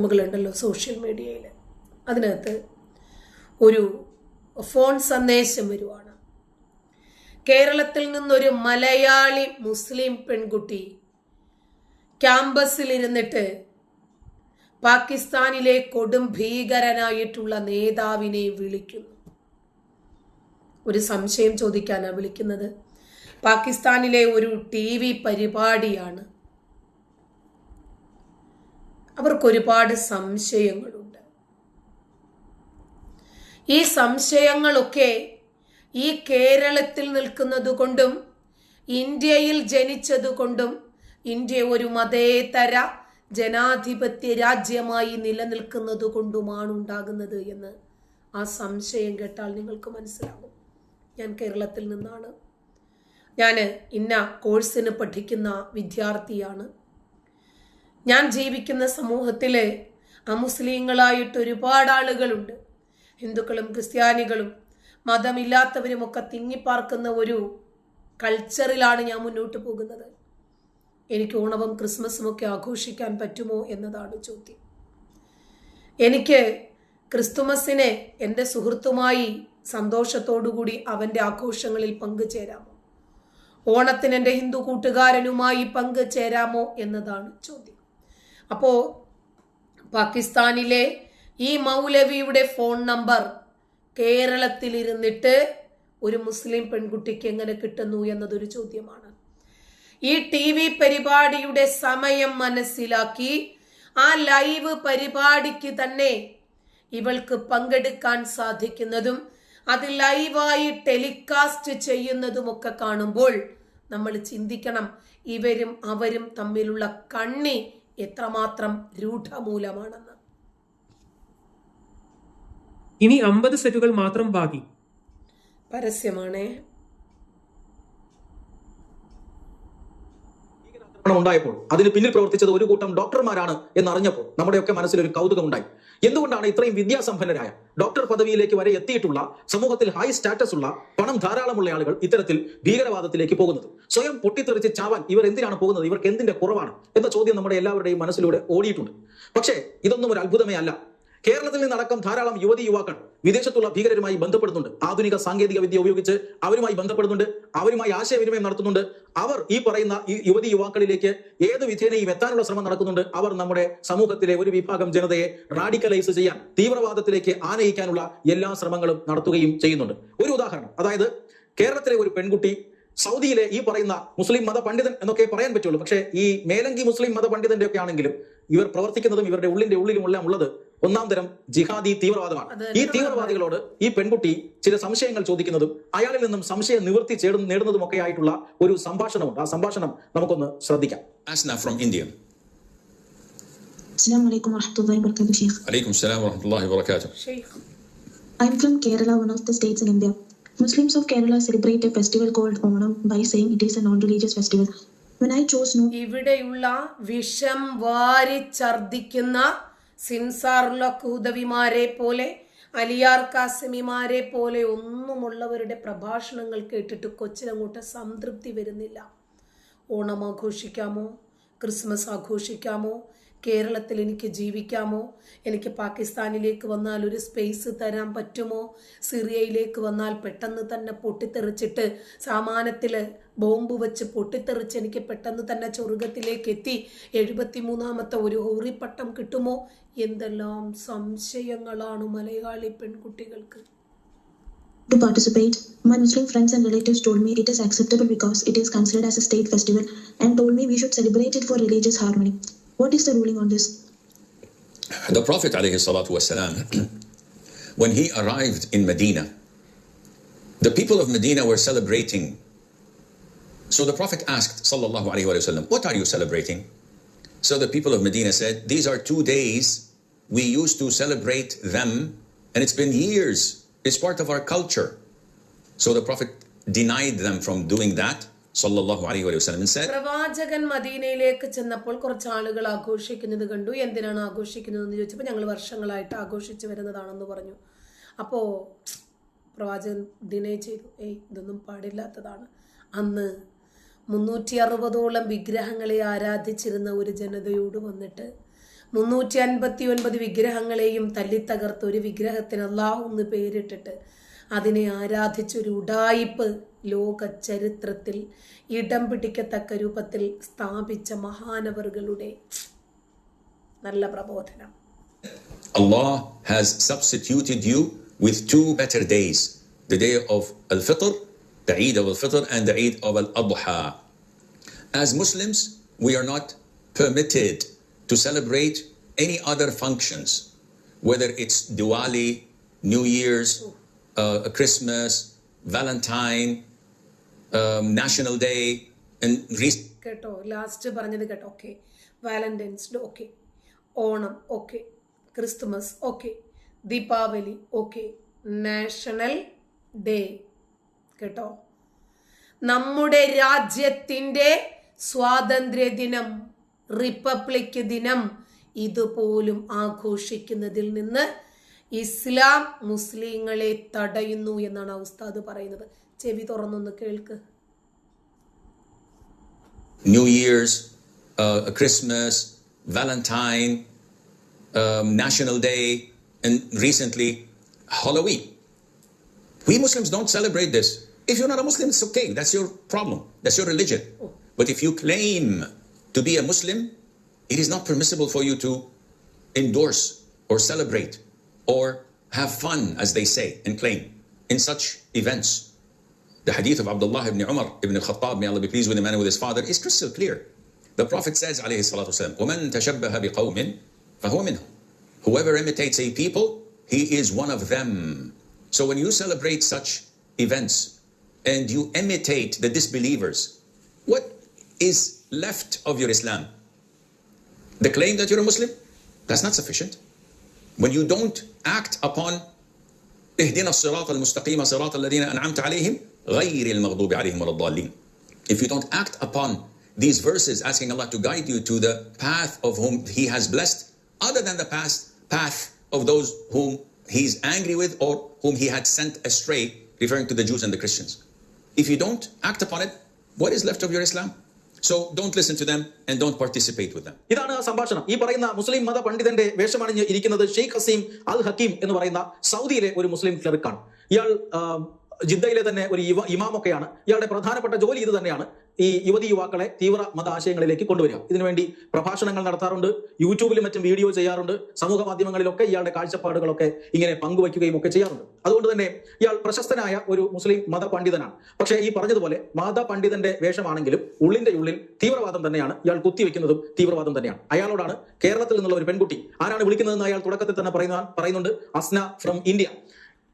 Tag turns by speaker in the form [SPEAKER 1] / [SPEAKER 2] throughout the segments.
[SPEAKER 1] മുകളുണ്ടല്ലോ social മീഡിയയിൽ അതിനകത്ത് ഒരു ഫോൺ സന്ദേശം വരുവാണ്. കേരളത്തിൽ നിന്നൊരു മലയാളി മുസ്ലിം പെൺകുട്ടി ക്യാമ്പസിലിരുന്നിട്ട് പാകിസ്ഥാനിലെ കൊടും ഭീകരനായിട്ടുള്ള നേതാവിനെ വിളിക്കുന്നു. ഒരു സംശയം ചോദിക്കാനാണ് വിളിക്കുന്നത്? പാകിസ്ഥാനിലെ ഒരു ടി വി പരിപാടിയാണ് അവർക്കൊരുപാട് സംശയങ്ങളുണ്ട്. ഈ സംശയങ്ങളൊക്കെ ഈ കേരളത്തിൽ നിൽക്കുന്നതുകൊണ്ടും ഇന്ത്യയിൽ ജനിച്ചതുകൊണ്ടും ഇന്ത്യ ഒരു മതേതര ജനാധിപത്യ രാജ്യമായി നിലനിൽക്കുന്നത് കൊണ്ടുമാണ് ഉണ്ടാകുന്നത് എന്ന് ആ സംശയം കേട്ടാൽ നിങ്ങൾക്ക് മനസ്സിലാകും. ഞാൻ കേരളത്തിൽ നിന്നാണ്. ഞാൻ ഇന്ന കോഴ്സിന് പഠിക്കുന്ന വിദ്യാർത്ഥിയാണ്. ഞാൻ ജീവിക്കുന്ന സമൂഹത്തിൽ അമുസ്ലിങ്ങളായിട്ട് ഒരുപാട് ആളുകളുണ്ട്. ഹിന്ദുക്കളും ക്രിസ്ത്യാനികളും മതമില്ലാത്തവരുമൊക്കെ തിങ്ങിപ്പാർക്കുന്ന ഒരു കൾച്ചറിലാണ് ഞാൻ മുന്നോട്ട് പോകുന്നത്. എനിക്ക് ഓണവും ക്രിസ്മസും ഒക്കെ ആഘോഷിക്കാൻ പറ്റുമോ എന്നതാണ് ചോദ്യം. എനിക്ക് ക്രിസ്തുമസിനെ എന്റെ സുഹൃത്തുമായി സന്തോഷത്തോടുകൂടി അവന്റെ ആഘോഷങ്ങളിൽ പങ്കുചേരാമോ? ഓണത്തിന് എന്റെ ഹിന്ദു കൂട്ടുകാരനുമായി പങ്കുചേരാമോ എന്നതാണ് ചോദ്യം. അപ്പോൾ പാകിസ്ഥാനിലെ ഈ മൗലവിയുടെ ഫോൺ നമ്പർ കേരളത്തിലിരുന്നിട്ട് ഒരു മുസ്ലിം പെൺകുട്ടിക്ക് എങ്ങനെ കിട്ടുന്നു എന്നതൊരു ചോദ്യമാണ്. ഈ ടി വി പരിപാടിയുടെ സമയം മനസ്സിലാക്കി ആ ലൈവ് പരിപാടിക്ക് തന്നെ ഇവൾക്ക് പങ്കെടുക്കാൻ സാധിക്കുന്നതും അത് ലൈവായി ടെലികാസ്റ്റ് ചെയ്യുന്നതുമൊക്കെ കാണുമ്പോൾ നമ്മൾ ചിന്തിക്കണം. ഇവരും അവരും തമ്മിലുള്ള കണ്ണി എത്രമാത്രം രൂഢമൂലമാണെന്ന്.
[SPEAKER 2] ഇനി അമ്പത് സെറ്റുകൾ മാത്രം ബാക്കി.
[SPEAKER 1] പരസ്യമാണേ.
[SPEAKER 3] ഉണ്ടായപ്പോൾ അതിന് പിന്നിൽ പ്രവർത്തിച്ചത് ഒരു കൂട്ടം ഡോക്ടർമാരാണ് എന്നറിഞ്ഞപ്പോൾ നമ്മുടെയൊക്കെ മനസ്സിൽ ഒരു കൗതുകം ഉണ്ടായി എന്തുകൊണ്ടാണ് ഇത്രയും വിദ്യാസമ്പന്നരായ ഡോക്ടർ പദവിയിലേക്ക് വരെ എത്തിയിട്ടുള്ള സമൂഹത്തിൽ ഹൈ സ്റ്റാറ്റസ് ഉള്ള പണം ധാരാളമുള്ള ആളുകൾ ഇത്തരത്തിൽ ഭീകരവാദത്തിലേക്ക് പോകുന്നത്? സ്വയം പൊട്ടിത്തെറിച്ച് ചാവാൻ ഇവർ എന്തിനാണ് പോകുന്നത്? ഇവർക്ക് എന്തിന്റെ കുറവാണ്? എന്ന ചോദ്യം നമ്മുടെ എല്ലാവരുടെയും മനസ്സിലൂടെ ഓടിയിട്ടുണ്ട്. പക്ഷേ ഇതൊന്നും ഒരു അത്ഭുതമേ അല്ല. കേരളത്തിൽ നിന്നടക്കം ധാരാളം യുവതി യുവാക്കൾ വിദേശത്തുള്ള ഭീകരരുമായി ബന്ധപ്പെടുന്നുണ്ട്. ആധുനിക സാങ്കേതിക വിദ്യ ഉപയോഗിച്ച് അവരുമായി ബന്ധപ്പെടുന്നുണ്ട്. അവരുമായി ആശയവിനിമയം നടത്തുന്നുണ്ട്. അവർ ഈ പറയുന്ന ഈ യുവതി യുവാക്കളിലേക്ക് ഏത് വിധേനയും എത്താനുള്ള ശ്രമം നടക്കുന്നുണ്ട്. അവർ നമ്മുടെ സമൂഹത്തിലെ ഒരു വിഭാഗം ജനതയെ റാഡിക്കലൈസ് ചെയ്യാൻ തീവ്രവാദത്തിലേക്ക് ആനയിക്കാനുള്ള എല്ലാ ശ്രമങ്ങളും നടത്തുകയും ചെയ്യുന്നുണ്ട്. ഒരു ഉദാഹരണം അതായത് കേരളത്തിലെ ഒരു പെൺകുട്ടി സൗദിയിലെ ഈ പറയുന്ന മുസ്ലിം മത പണ്ഡിതൻ എന്നൊക്കെ പറയാൻ പറ്റുള്ളൂ. പക്ഷേ ഈ മേലങ്കി മുസ്ലിം മത പണ്ഡിതന്റെ ഒക്കെ ആണെങ്കിലും ഇവർ പ്രവർത്തിക്കുന്നതും ഇവരുടെ ഉള്ളിന്റെ ഉള്ളിലുമെല്ലാം ഉള്ളത് ഒന്നാം തരം ജിഹാദി തീവ്രവാദമാണ്. ഈ തീവ്രവാദികളോട് ഈ പെൺകുട്ടി ചില സംശയങ്ങൾ ചോദിക്കുന്നതും അയാളിൽ നിന്നും സംശയം നിവൃത്തി നേടുന്നതും ഒക്കെ ആയിട്ടുള്ള ഒരു സംഭാഷണമുണ്ട്. ആ സംഭാഷണം നമുക്കൊന്ന് ശ്രദ്ധിക്കാം.
[SPEAKER 4] From India
[SPEAKER 5] I'm from Kerala, one of the states in India. Muslims of Kerala celebrate a festival called Onam by saying it is a non-religious festival. When I chose no...
[SPEAKER 1] ഇവിടെയുള്ള വിഷം വാരി ഛർദിക്കുന്ന സിൻസാറുള്ള പോലെ അലിയാർ കാസിമിമാരെ പോലെ ഒന്നുമുള്ളവരുടെ പ്രഭാഷണങ്ങൾ കേട്ടിട്ട് കൊച്ചിനങ്ങോട്ട് സംതൃപ്തി വരുന്നില്ല. ഓണം ആഘോഷിക്കാമോ? ക്രിസ്മസ് ആഘോഷിക്കാമോ? കേരളത്തിൽ എനിക്ക് ജീവിക്കാമോ? എനിക്ക് പാകിസ്ഥാനിലേക്ക് വന്നാൽ ഒരു സ്പേസ് തരാൻ പറ്റുമോ? സിറിയയിലേക്ക് വന്നാൽ പെട്ടെന്ന് തന്നെ പൊട്ടിത്തെറിച്ചിട്ട് സാമാനത്തിൽ ബോംബ് വെച്ച് പൊട്ടിത്തെറിച്ച് എനിക്ക് പെട്ടെന്ന് തന്നെ സ്വർഗത്തിലേക്ക് എത്തി. എഴുപത്തി മൂന്നാമത്തെ ഒരു ഹോറിപ്പട്ടം കിട്ടുമോ? എന്തെല്ലാം സംശയങ്ങളാണ് മലയാളി പെൺകുട്ടികൾക്ക്.
[SPEAKER 5] To participate, my Muslim friends and relatives told me it is acceptable because it is considered as a state festival and told me we should celebrate it for religious harmony. What is the ruling on this?
[SPEAKER 4] The Prophet wasalam, when he arrived in Medina, the people of Medina were celebrating. So the Prophet asked, sallallahu alayhi wa sallam, what are you celebrating? So the people of Medina said, these are two days. We used to celebrate them and it's been years. It's part of our culture. So the Prophet denied them from doing that, sallallahu അലൈഹി said,
[SPEAKER 1] പ്രവാചകൻ മദീനയിലേക്ക് ചെന്നപ്പോൾ കുറച്ച് ആളുകൾ ആഘോഷിക്കുന്നത് കണ്ടു. എന്തിനാണ് ആഘോഷിക്കുന്നത് എന്ന് ചോദിച്ചപ്പോൾ ഞങ്ങൾ വർഷങ്ങളായിട്ട് ആഘോഷിച്ചു വരുന്നതാണെന്ന് പറഞ്ഞു. അപ്പോൾ പ്രവാചകൻ ദിനേ ചെയ്തു. ഏയ് ഇതൊന്നും പാടില്ലാത്തതാണ്. അന്ന് മുന്നൂറ്റി അറുപതോളം വിഗ്രഹങ്ങളെ ആരാധിച്ചിരുന്ന ഒരു ജനതയോട് വന്നിട്ട് മുന്നൂറ്റി അൻപത്തി ഒൻപത് വിഗ്രഹങ്ങളെയും തല്ലിത്തകർത്ത് ഒരു വിഗ്രഹത്തിന് അള്ളാഹു എന്ന് പേരിട്ടിട്ട് അതിനെ ആരാധിച്ചൊരു ഉടായിപ്പ് ലോക ചരിത്രത്തിൽ ഇടം പിടിക്കത്തക്ക രൂപത്തിൽ സ്ഥാപിച്ച മഹാനവറുകളുടെ നല്ല പ്രബോധനം
[SPEAKER 4] Allah has substituted you with two better days the day of Al Fitr, the Eid of Al Fitr, and the Eid of Al Adha. As Muslims, we are not permitted to celebrate any other functions, whether it's Diwali, New Year's, uh, Christmas, Valentine, um, National Day, and
[SPEAKER 1] കേട്ടോ last പറഞ്ഞത് കേട്ടോ okay Valentine's Day okay Onam okay Christmas okay Deepavali okay national day കേട്ടോ. നമ്മുടെ രാജ്യത്തിന്റെ സ്വാതന്ത്ര്യ ദിനം republic ദിനം ഇതുപോലും ആഘോഷിക്കുന്നതിൽ നിന്ന് ഇസ്ലാം മുസ്ലിങ്ങളെ തടയുന്നു എന്നാണ് ഉസ്താദ് പറയുന്നത്. ചെവി തുറന്നൊന്ന് കേൾക്ക്.
[SPEAKER 4] New Year's Christmas Valentine national day recently Halloween we Muslims don't celebrate this if you not a Muslim it's okay that's your problem that's your religion but if you claim to be a Muslim it is not permissible for you to endorse or celebrate or have fun, as they say and claim, in such events. The hadith of Abdullah ibn Umar ibn al-Khattab, may Allah be pleased with him and with his father, is crystal clear. The Prophet says, alayhi salatu wasalam, وَمَن تَشَبَّهَ بِقَوْمٍ فَهُوَ مِنْهُمْ Whoever imitates a people, he is one of them. So when you celebrate such events and you imitate the disbelievers, what is left of your Islam? The claim that you're a Muslim? That's not sufficient. When you don't act upon اهدنا الصراط المستقيم صراط الذين أنعمت عليهم غير المغضوب عليهم ولا الضالين. If you don't act upon these verses asking Allah to guide you to the path of whom He has blessed, other than the past path of those whom He's angry with or whom He had sent astray, referring to the Jews and the Christians. If you don't act upon it, what is left of your Islam? So don't listen to them and don't participate with them.
[SPEAKER 3] ഇതാണ് സംഭാഷണം ഈ പറയുന്ന മുസ്ലിം മത പണ്ഡിതന്റെ വേഷമണിഞ്ഞ് ഇരിക്കുന്നത് ഷെയ്ഖ് ഹസീം അൽ ഹക്കീം എന്ന് പറയുന്ന സൗദിയിലെ ഒരു മുസ്ലിം ക്ലർക്കാണ് ഇയാൾ ജിദ്ദയിലെ തന്നെ ഒരു യുവ ഇമാമൊക്കെയാണ്. ഇയാളുടെ പ്രധാനപ്പെട്ട ജോലി ഇത് തന്നെയാണ്. ഈ യുവതി യുവാക്കളെ തീവ്ര മത ആശയങ്ങളിലേക്ക് കൊണ്ടുവരിക ഇതിനുവേണ്ടി പ്രഭാഷണങ്ങൾ നടത്താറുണ്ട്. യൂട്യൂബിലും മറ്റും വീഡിയോ ചെയ്യാറുണ്ട്. സമൂഹ മാധ്യമങ്ങളിലൊക്കെ ഇയാളുടെ കാഴ്ചപ്പാടുകളൊക്കെ ഇങ്ങനെ പങ്കുവയ്ക്കുകയും ഒക്കെ ചെയ്യാറുണ്ട്. അതുകൊണ്ട് തന്നെ ഇയാൾ പ്രശസ്തനായ ഒരു മുസ്ലിം മത പണ്ഡിതനാണ് പക്ഷേ ഈ പറഞ്ഞതുപോലെ മത പണ്ഡിതന്റെ വേഷമാണെങ്കിലും ഉള്ളിന്റെ ഉള്ളിൽ തീവ്രവാദം തന്നെയാണ്. ഇയാൾ കുത്തിവെക്കുന്നതും തീവ്രവാദം തന്നെയാണ്. അയാളോടാണ് കേരളത്തിൽ നിന്നുള്ള ഒരു പെൺകുട്ടി. ആരാണ് വിളിക്കുന്നതെന്ന് അയാൾ തുടക്കത്തിൽ തന്നെ പറയുന്ന പറയുന്നുണ്ട്. Asna from India.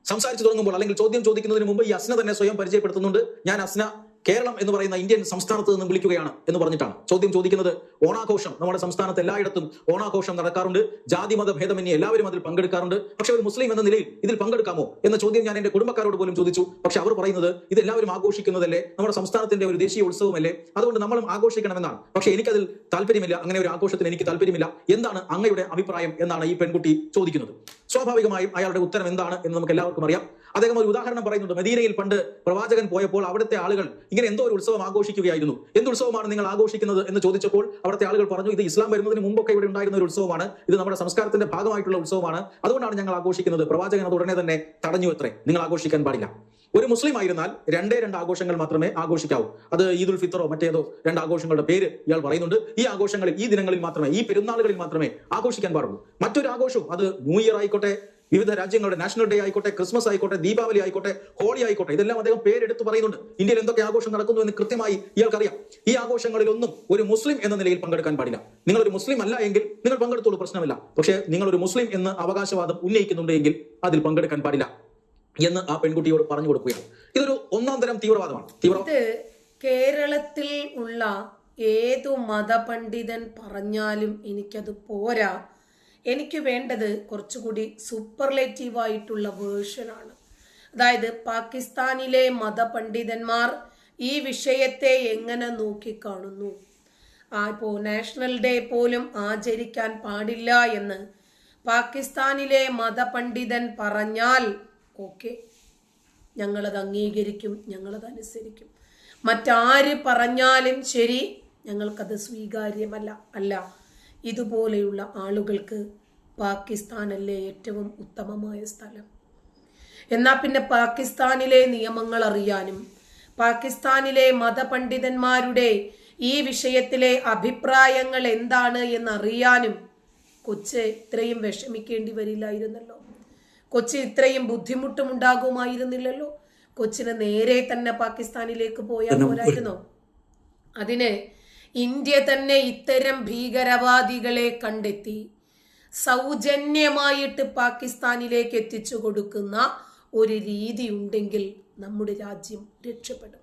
[SPEAKER 3] സംസാരിച്ചു തുടങ്ങുമ്പോൾ അല്ലെങ്കിൽ ചോദ്യം ചോദിക്കുന്നതിന് മുമ്പ് ഈ അസ്ന തന്നെ സ്വയം പരിചയപ്പെടുത്തുന്നുണ്ട്. ഞാൻ അസ്ന കേരളം എന്ന് പറയുന്ന ഇന്ത്യൻ സംസ്ഥാനത്ത് നിന്നും വിളിക്കുകയാണ് എന്ന് പറഞ്ഞിട്ടാണ്. ചോദ്യം ചോദിക്കുന്നത് ഓണാഘോഷം. നമ്മുടെ സംസ്ഥാനത്ത് എല്ലായിടത്തും ഓണാഘോഷം നടക്കാറുണ്ട്. ജാതി മത ഭേദമന്യേ എല്ലാവരും അതിൽ പങ്കെടുക്കാറുണ്ട്. പക്ഷെ ഒരു മുസ്ലിം എന്ന നിലയിൽ ഇതിൽ പങ്കെടുക്കാമോ എന്ന ചോദ്യം ഞാൻ എന്റെ കുടുംബക്കാരോട് പോലും ചോദിച്ചു. പക്ഷെ അവർ പറയുന്നത് ഇത് എല്ലാവരും ആഘോഷിക്കുന്നതല്ലേ? നമ്മുടെ സംസ്ഥാനത്തിന്റെ ഒരു ദേശീയ ഉത്സവമല്ലേ? അതുകൊണ്ട് നമ്മളും ആഘോഷിക്കണമെന്നാണ്. പക്ഷെ എനിക്കതിൽ താല്പര്യമില്ല. അങ്ങനെ ഒരു ആഘോഷത്തിന് എനിക്ക് താല്പര്യമില്ല. എന്താണ് അങ്ങയുടെ അഭിപ്രായം എന്നാണ് ഈ പെൺകുട്ടി ചോദിക്കുന്നത്. സ്വാഭാവികമായും അയാളുടെ ഉത്തരം എന്താണ് എന്ന് നമുക്ക് എല്ലാവർക്കും അറിയാം. അദ്ദേഹം ഒരു ഉദാഹരണം പറയുന്നുണ്ട്. മദീനയിൽ പണ്ട് പ്രവാചകൻ പോയപ്പോൾ അവിടുത്തെ ആളുകൾ ഇങ്ങനെ എന്തോ ഒരു ഉത്സവം ആഘോഷിക്കുകയായിരുന്നു. എന്ത് ഉത്സവമാണ് നിങ്ങൾ ആഘോഷിക്കുന്നത് എന്ന് ചോദിച്ചപ്പോൾ അവിടുത്തെ ആളുകൾ പറഞ്ഞു ഇത് ഇസ്ലാം വരുന്നതിന് മുമ്പൊക്കെ ഇവിടെ ഉണ്ടായിരുന്ന ഒരു ഉത്സവമാണ്. ഇത് നമ്മുടെ സംസ്കാരത്തിന്റെ ഭാഗമായിട്ടുള്ള ഉത്സവമാണ്. അതുകൊണ്ടാണ് ഞങ്ങൾ ആഘോഷിക്കുന്നത്. പ്രവാചകൻ അത് ഉടനെ തന്നെ തടഞ്ഞു എത്രേ നിങ്ങൾ ആഘോഷിക്കാൻ പാടില്ല. ഒരു മുസ്ലിം ആയിരുന്നാൽ രണ്ടേ രണ്ട് ആഘോഷങ്ങൾ മാത്രമേ ആഘോഷിക്കാവൂ. അത് ഈദുൽ ഫിത്തറോ മറ്റേതോ രണ്ട് ആഘോഷങ്ങളുടെ പേര് ഇയാൾ പറയുന്നുണ്ട്. ഈ ആഘോഷങ്ങളിൽ ഈ ദിനങ്ങളിൽ മാത്രമേ ഈ പെരുന്നാളുകളിൽ മാത്രമേ ആഘോഷിക്കാൻ പാടുള്ളൂ. മറ്റൊരു ആഘോഷവും അത് ന്യൂ ഇയർ ആയിക്കോട്ടെ വിവിധ രാജ്യങ്ങളുടെ നാഷണൽ ഡേ ആയിക്കോട്ടെ ക്രിസ്മസ് ആയിക്കോട്ടെ ദീപാവലി ആയിക്കോട്ടെ ഹോളി ആയിക്കോട്ടെ ഇതെല്ലാം അദ്ദേഹം പേരെടുത്ത് പറയുന്നുണ്ട്. ഇന്ത്യയിൽ എന്തൊക്കെ ആഘോഷം നടക്കുന്നു എന്ന് കൃത്യമായി ഇയാൾക്കറിയാം. ഈ ആഘോഷങ്ങളിലൊന്നും ഒരു മുസ്ലിം എന്ന നിലയിൽ പങ്കെടുക്കാൻ പാടില്ല. നിങ്ങൾ ഒരു മുസ്ലിം അല്ല എങ്കിൽ നിങ്ങൾ പങ്കെടുത്തോളൂ പ്രശ്നമില്ല. പക്ഷേ നിങ്ങൾ ഒരു മുസ്ലിം എന്ന് അവകാശവാദം ഉന്നയിക്കുന്നുണ്ടെങ്കിൽ അതിൽ പങ്കെടുക്കാൻ പാടില്ല. എന്ന് ആ പെൺകുട്ടിയോട് പറഞ്ഞു കൊടുക്കുകയാണ്. ഇതൊരു ഒന്നാം തരം തീവ്രവാദമാണ്. തീവ്ര
[SPEAKER 1] ഇത് കേരളത്തിൽ ഉള്ള ഏതു മതപണ്ഡിതൻ പറഞ്ഞാലും എനിക്കത് പോരാ. എനിക്ക് വേണ്ടത് കുറച്ചുകൂടി സൂപ്പർലേറ്റീവ് ആയിട്ടുള്ള വേർഷനാണ് അതായത് പാകിസ്ഥാനിലെ മതപണ്ഡിതന്മാർ ഈ വിഷയത്തെ എങ്ങനെ നോക്കിക്കാണുന്നു? ആ ഇപ്പോൾ നാഷണൽ ഡേ പോലും ആചരിക്കാൻ പാടില്ല എന്ന് പാകിസ്ഥാനിലെ മതപണ്ഡിതൻ പറഞ്ഞാൽ ഓക്കെ. ഞങ്ങളത് അംഗീകരിക്കും ഞങ്ങളത് അനുസരിക്കും. മറ്റാര് പറഞ്ഞാലും ശരി ഞങ്ങൾക്കത് സ്വീകാര്യമല്ല. അല്ല ഇതുപോലെയുള്ള ആളുകൾക്ക് പാകിസ്ഥാനല്ലേ ഏറ്റവും ഉത്തമമായ സ്ഥലം? എന്നാൽ പിന്നെ പാകിസ്ഥാനിലെ നിയമങ്ങൾ അറിയാനും പാകിസ്ഥാനിലെ മതപണ്ഡിതന്മാരുടെ ഈ വിഷയത്തിലെ അഭിപ്രായങ്ങൾ എന്താണ് എന്നറിയാനും കൊച്ച് ഇത്രയും വിഷമിക്കേണ്ടി വരില്ലായിരുന്നല്ലോ. കൊച്ചി ഇത്രയും ബുദ്ധിമുട്ടും ഉണ്ടാകുമായിരുന്നില്ലല്ലോ കൊച്ചിന് നേരെ തന്നെ പാകിസ്ഥാനിലേക്ക് പോയാൽ പോരായിരുന്നോ. അതിന് ഇന്ത്യ തന്നെ ഇത്തരം ഭീകരവാദികളെ കണ്ടെത്തി സൗജന്യമായിട്ട് പാകിസ്ഥാനിലേക്ക് എത്തിച്ചു കൊടുക്കുന്ന ഒരു രീതി ഉണ്ടെങ്കിൽ നമ്മുടെ രാജ്യം രക്ഷപ്പെടും.